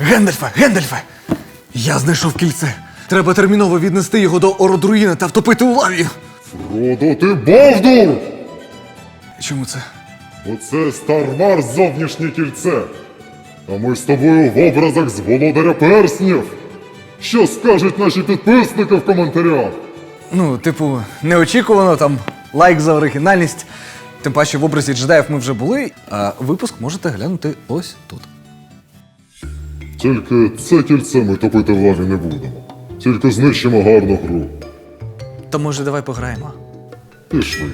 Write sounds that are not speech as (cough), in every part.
Гендальфе, Гендальфе! Я знайшов кільце. Треба терміново віднести його до Ородруїна та втопити у лаві. Фродо, ти Бовдур! Чому це? Оце Стармар зовнішнє кільце. А ми з тобою в образах з володаря перснів. Що скажуть наші підписники в коментарях? Ну, типу, неочікувано там лайк за оригінальність. Тим паче в образі джедаїв ми вже були, а випуск можете глянути ось тут. Тільки це кільце ми топити в лаві не будемо. Тільки знищимо гарну гру. То може давай пограємо. Пішли.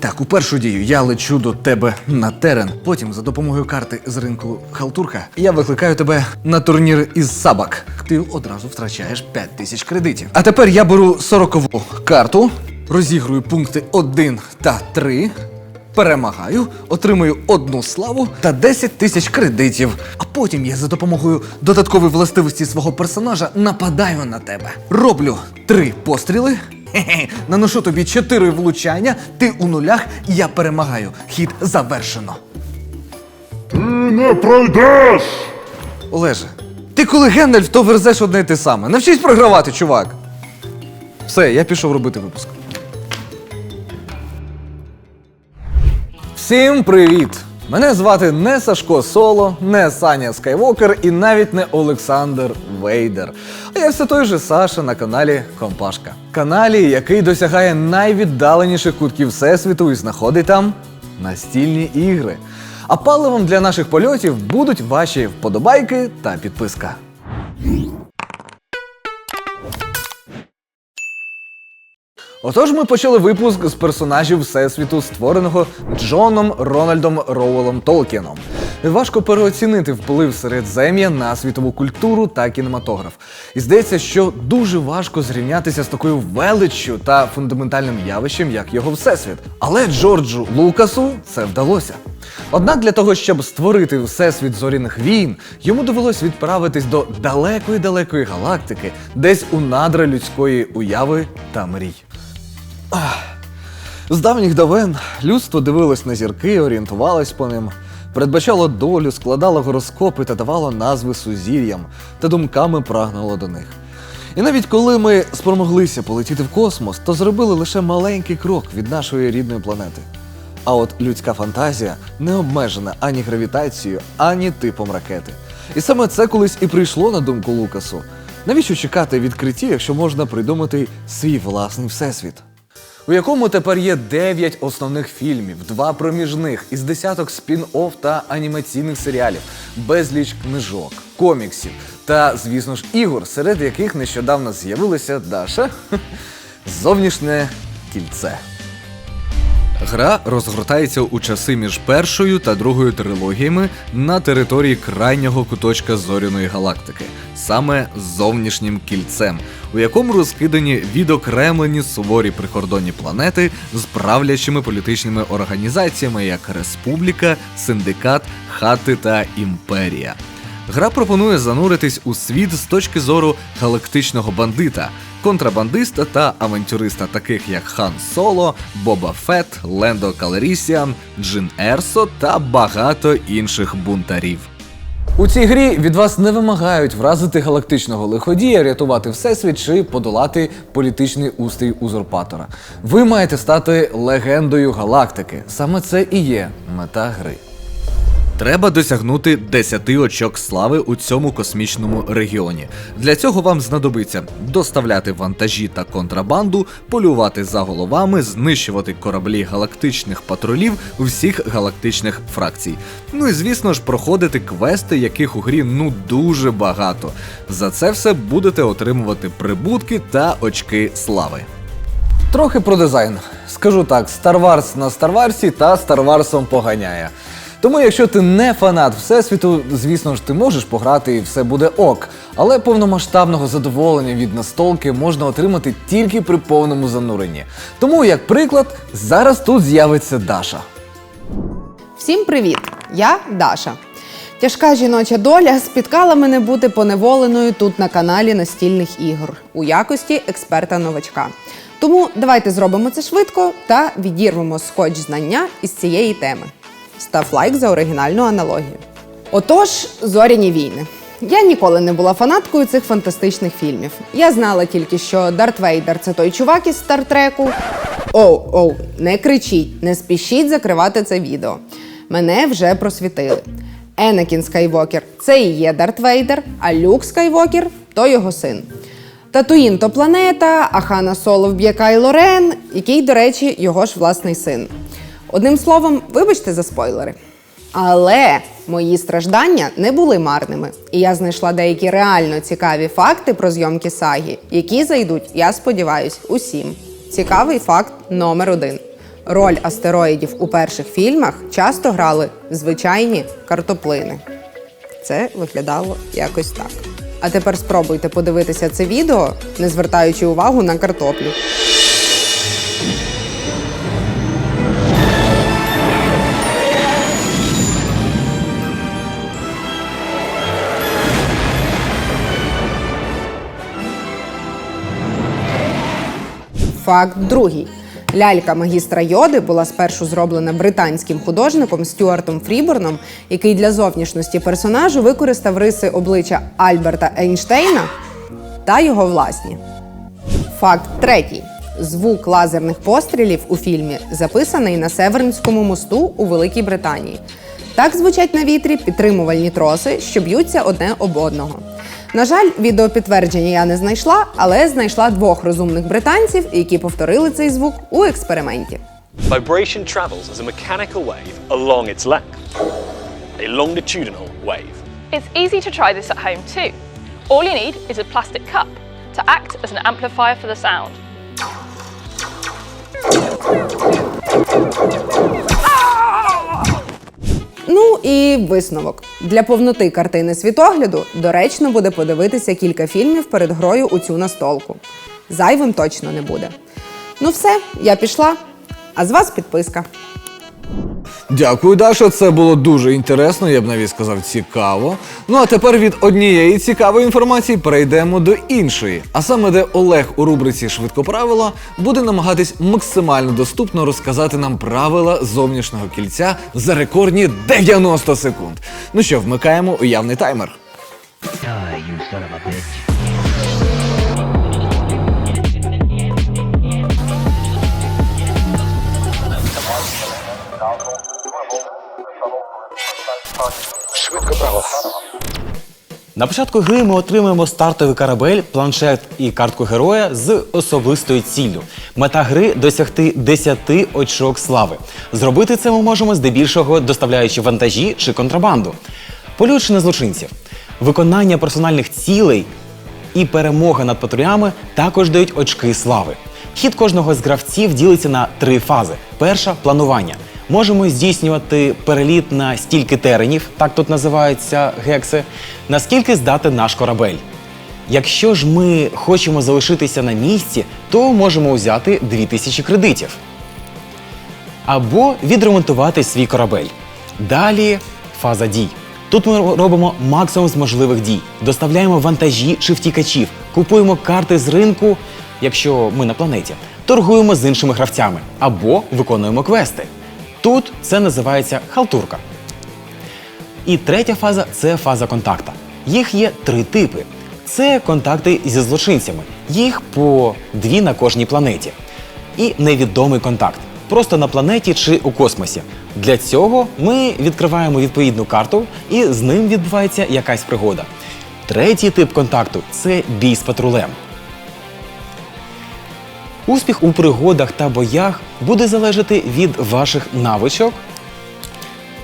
Так, у першу дію я лечу до тебе на терен. Потім, за допомогою карти з ринку Халтурка, я викликаю тебе на турнір із сабак. Ти одразу втрачаєш 5 тисяч кредитів. А тепер я беру 40-ву карту, розігрую пункти 1 та 3. Перемагаю, отримую одну славу та 10 тисяч кредитів. А потім я за допомогою додаткової властивості свого персонажа нападаю на тебе. Роблю три постріли. Хе-хе, наношу тобі чотири влучання, ти у нулях, я перемагаю. Хід завершено. Ти не пройдеш! Олеже, ти коли Гендальф, то верзеш одне й те саме. Навчись програвати, чувак. Все, я пішов робити випуск. Всім привіт! Мене звати не Сашко Соло, не Саня Скайвокер і навіть не Олександр Вейдер. А я все той же Саша на каналі Компашка. Каналі, який досягає найвіддаленіших кутків всесвіту і знаходить там настільні ігри. А паливом для наших польотів будуть ваші вподобайки та підписка. Отож, ми почали випуск з персонажів Всесвіту, створеного Джоном Рональдом Роуелом Толкіном. Важко переоцінити вплив середзем'я на світову культуру та кінематограф. І здається, що дуже важко зрівнятися з такою величчю та фундаментальним явищем, як його всесвіт. Але Джорджу Лукасу це вдалося. Однак для того, щоб створити всесвіт зоряних війн, йому довелось відправитись до далекої далекої галактики, десь у надра людської уяви та мрій. З давніх давен людство дивилось на зірки, орієнтувалось по ним, передбачало долю, складало гороскопи та давало назви сузір'ям та думками прагнуло до них. І навіть коли ми спромоглися полетіти в космос, то зробили лише маленький крок від нашої рідної планети. А от людська фантазія не обмежена ані гравітацією, ані типом ракети. І саме це колись і прийшло на думку Лукасу. Навіщо чекати відкриттів, якщо можна придумати свій власний всесвіт? У якому тепер є 9 основних фільмів, два проміжних із десяток спін-офф та анімаційних серіалів, безліч книжок, коміксів та, звісно ж, ігор, серед яких нещодавно з'явилася Даша (laughs) зовнішнє кільце. Гра розгортається у часи між першою та другою трилогіями на території крайнього куточка зоряної галактики, саме зовнішнім кільцем, у якому розкидані відокремлені суворі прикордонні планети з правлячими політичними організаціями, як Республіка, Синдикат, Хати та Імперія. Гра пропонує зануритись у світ з точки зору галактичного бандита, контрабандиста та авантюриста, таких як Хан Соло, Боба Фет, Лендо Калерісіан, Джин Ерсо та багато інших бунтарів. У цій грі від вас не вимагають вразити галактичного лиходія, рятувати всесвіт чи подолати політичний устрій узурпатора. Ви маєте стати легендою галактики. Саме це і є мета гри. Треба досягнути 10 очок слави у цьому космічному регіоні. Для цього вам знадобиться доставляти вантажі та контрабанду, полювати за головами, знищувати кораблі галактичних патрулів всіх галактичних фракцій. Ну і звісно ж, проходити квести, яких у грі ну дуже багато. За це все будете отримувати прибутки та очки слави. Трохи про дизайн. Скажу так: Star Wars на Star Wars та Star Wars поганяє. Тому, якщо ти не фанат Всесвіту, звісно ж, ти можеш пограти і все буде ок. Але повномасштабного задоволення від настолки можна отримати тільки при повному зануренні. Тому, як приклад, зараз тут з'явиться Даша. Всім привіт! Я Даша. Тяжка жіноча доля спіткала мене бути поневоленою тут на каналі настільних ігор у якості експерта-новачка. Тому давайте зробимо це швидко та відірвемо скотч знання із цієї теми. Став лайк за оригінальну аналогію. Отож, зоряні війни. Я ніколи не була фанаткою цих фантастичних фільмів. Я знала тільки, що Дарт Вейдер це той чувак із Стартреку. Оу, оу, не кричіть, не спішіть закривати це відео. Мене вже просвітили. Енакін Скайвокер це і є Дарт Вейдер, а Люк Скайвокер то його син. Татуїн то планета, а Хана Соло вб'є Кайло Рен, який, до речі, його ж власний син. Одним словом, вибачте за спойлери. Але мої страждання не були марними, і я знайшла деякі реально цікаві факти про зйомки саги, які зайдуть, я сподіваюсь, усім. Цікавий факт номер один: роль астероїдів у перших фільмах часто грали звичайні картоплини. Це виглядало якось так. А тепер спробуйте подивитися це відео, не звертаючи увагу на картоплю. Факт другий. Лялька магістра Йоди була спершу зроблена британським художником Стюартом Фріборном, який для зовнішності персонажу використав риси обличчя Альберта Ейнштейна та його власні. Факт третій. Звук лазерних пострілів у фільмі записаний на Севернському мосту у Великій Британії. Так звучать на вітрі підтримувальні троси, що б'ються одне об одного. На жаль, відеопідтвердження я не знайшла, але знайшла двох розумних британців, які повторили цей звук у експерименті. Vibration travels as a mechanical wave along its length, a longitudinal wave. It's easy to try this at home too. All you need is a plastic cup to act as an amplifier for the sound. Ну і висновок. Для повноти картини світогляду доречно буде подивитися кілька фільмів перед грою у цю настолку. Зайвим точно не буде. Ну все, я пішла. А з вас підписка. Дякую, Дашо. Це було дуже інтересно, я б навіть сказав цікаво. Ну а тепер від однієї цікавої інформації перейдемо до іншої. А саме, де Олег у рубриці Швидкоправила буде намагатись максимально доступно розказати нам правила зовнішнього кільця за рекордні 90 секунд. Ну що, вмикаємо уявний таймер. Die, you son of a bitch. На початку гри ми отримуємо стартовий корабель, планшет і картку героя з особистою ціллю. Мета гри досягти 10 очок слави. Зробити це ми можемо здебільшого доставляючи вантажі чи контрабанду, полюючи на злочинців. Виконання персональних цілей і перемога над патрулями також дають очки слави. Хід кожного з гравців ділиться на три фази: перша планування. Можемо здійснювати переліт на стільки теренів, так тут називаються гекси, наскільки здати наш корабель. Якщо ж ми хочемо залишитися на місці, то можемо взяти 2000 кредитів або відремонтувати свій корабель. Далі фаза дій. Тут ми робимо максимум з можливих дій, доставляємо вантажі чи втікачів, купуємо карти з ринку, якщо ми на планеті, торгуємо з іншими гравцями або виконуємо квести. Тут це називається халтурка. І третя фаза це фаза контакта. Їх є три типи: це контакти зі злочинцями, їх по дві на кожній планеті. І невідомий контакт просто на планеті чи у космосі. Для цього ми відкриваємо відповідну карту, і з ним відбувається якась пригода. Третій тип контакту це бій з патрулем. Успіх у пригодах та боях буде залежати від ваших навичок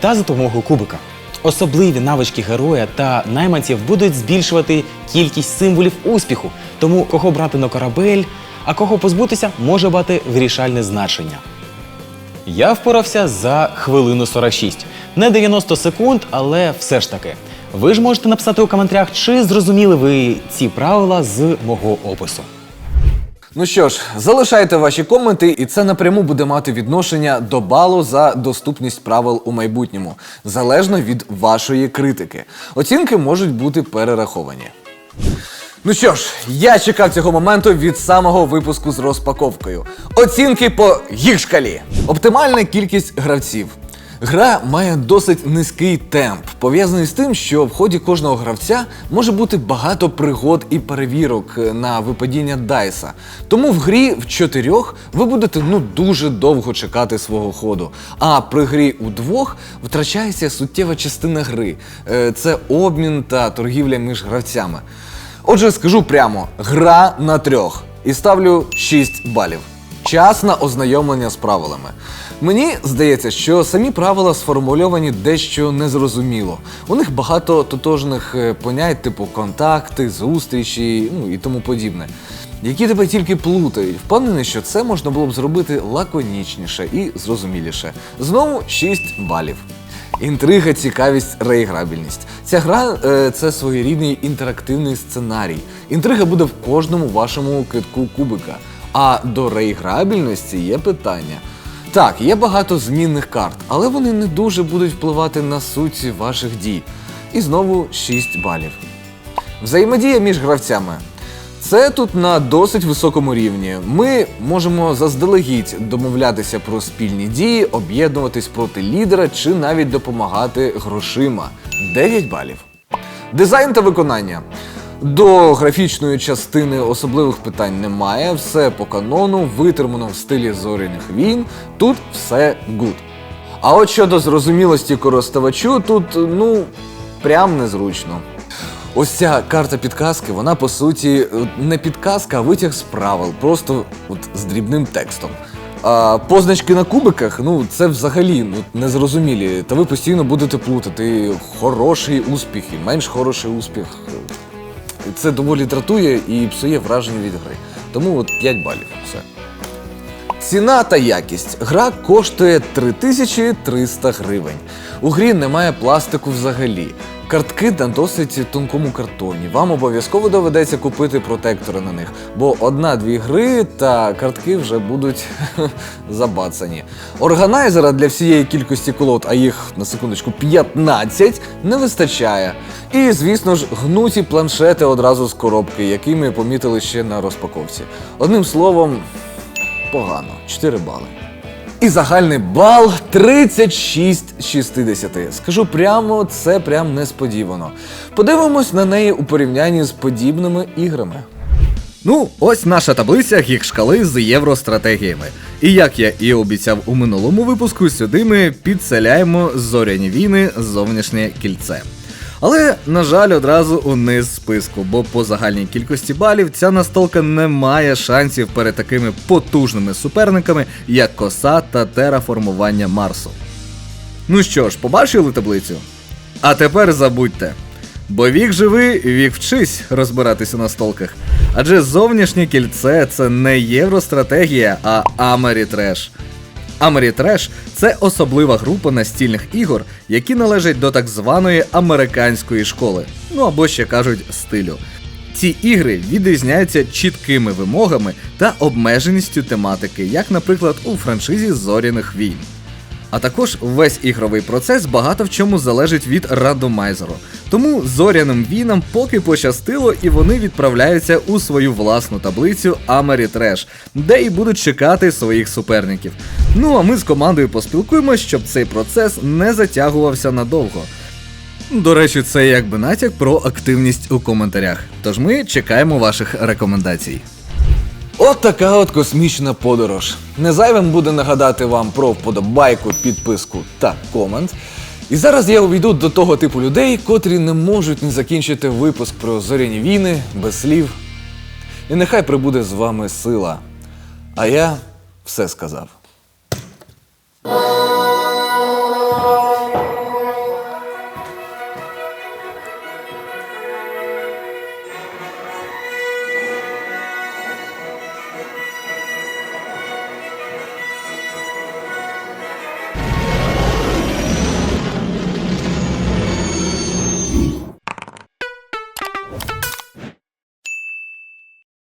та за допомогою кубика. Особливі навички героя та найманців будуть збільшувати кількість символів успіху, тому кого брати на корабель, а кого позбутися, може мати вирішальне значення. Я впорався за хвилину 46. Не 90 секунд, але все ж таки. Ви ж можете написати у коментарях, чи зрозуміли ви ці правила з мого опису. Ну що ж, залишайте ваші коменти, і це напряму буде мати відношення до балу за доступність правил у майбутньому, залежно від вашої критики. Оцінки можуть бути перераховані. Ну що ж, я чекав цього моменту від самого випуску з розпаковкою. Оцінки по їх шкалі. Оптимальна кількість гравців. Гра має досить низький темп, пов'язаний з тим, що в ході кожного гравця може бути багато пригод і перевірок е, на випадіння дайса. Тому в грі в чотирьох ви будете ну дуже довго чекати свого ходу. А при грі у двох втрачається суттєва частина гри. Е, Це обмін та торгівля між гравцями. Отже, скажу прямо: гра на трьох і ставлю 6 балів. Час на ознайомлення з правилами. Мені здається, що самі правила сформульовані дещо незрозуміло. У них багато тотожних е, понять, типу контакти, зустрічі, ну і тому подібне, які тебе тільки плутають. Впевнений, що це можна було б зробити лаконічніше і зрозуміліше. Знову 6 балів. Інтрига, цікавість, реіграбільність. Ця гра е, це своєрідний інтерактивний сценарій. Інтрига буде в кожному вашому китку кубика. А до реіграбільності є питання. Так, є багато змінних карт, але вони не дуже будуть впливати на суть ваших дій. І знову 6 балів. Взаємодія між гравцями. Це тут на досить високому рівні. Ми можемо заздалегідь домовлятися про спільні дії, об'єднуватись проти лідера чи навіть допомагати грошима. 9 балів. Дизайн та виконання. До графічної частини особливих питань немає, все по канону, витримано в стилі зоряних війн. Тут все гуд. А от щодо зрозумілості користувачу, тут ну прям незручно. Ось ця карта підказки, вона по суті не підказка, а витяг з правил, просто от з дрібним текстом. А позначки на кубиках, ну це взагалі ну, незрозумілі. Та ви постійно будете плутати хороший успіх і менш хороший успіх. Це доволі дратує і псує враження від гри. Тому от 5 балів. Все. Ціна та якість. Гра коштує 3300 гривень. У грі немає пластику взагалі. Картки на досить тонкому картоні. Вам обов'язково доведеться купити протектори на них, бо одна-дві гри та картки вже будуть (laughs) забацані. Органайзера для всієї кількості колод, а їх на секундочку 15, не вистачає. І, звісно ж, гнуті планшети одразу з коробки, які ми помітили ще на розпаковці. Одним словом, погано 4 бали. І загальний бал 36 з 60. Скажу прямо, це прям несподівано. Подивимось на неї у порівнянні з подібними іграми. Ну, ось наша таблиця гік шкали з євростратегіями. І як я і обіцяв у минулому випуску, сюди ми підселяємо зоряні війни зовнішнє кільце. Але, на жаль, одразу униз списку, бо по загальній кількості балів ця настолка не має шансів перед такими потужними суперниками, як коса та тераформування Марсу. Ну що ж, побачили таблицю? А тепер забудьте. Бо вік живи, вік вчись розбиратися на столках. Адже зовнішнє кільце це не євростратегія, а Амерітреш. Амерітреш це особлива група настільних ігор, які належать до так званої американської школи, ну або ще кажуть стилю. Ці ігри відрізняються чіткими вимогами та обмеженістю тематики, як, наприклад, у франшизі Зоряних війн. А також весь ігровий процес багато в чому залежить від рандомайзеру. Тому зоряним війнам поки пощастило, і вони відправляються у свою власну таблицю Ameritrash, де і будуть чекати своїх суперників. Ну а ми з командою поспілкуємось, щоб цей процес не затягувався надовго. До речі, це якби натяк про активність у коментарях. Тож ми чекаємо ваших рекомендацій. От така от космічна подорож. Не зайвим буде нагадати вам про вподобайку, підписку та комент. І зараз я увійду до того типу людей, котрі не можуть не закінчити випуск про зоряні війни без слів. І нехай прибуде з вами сила. А я все сказав.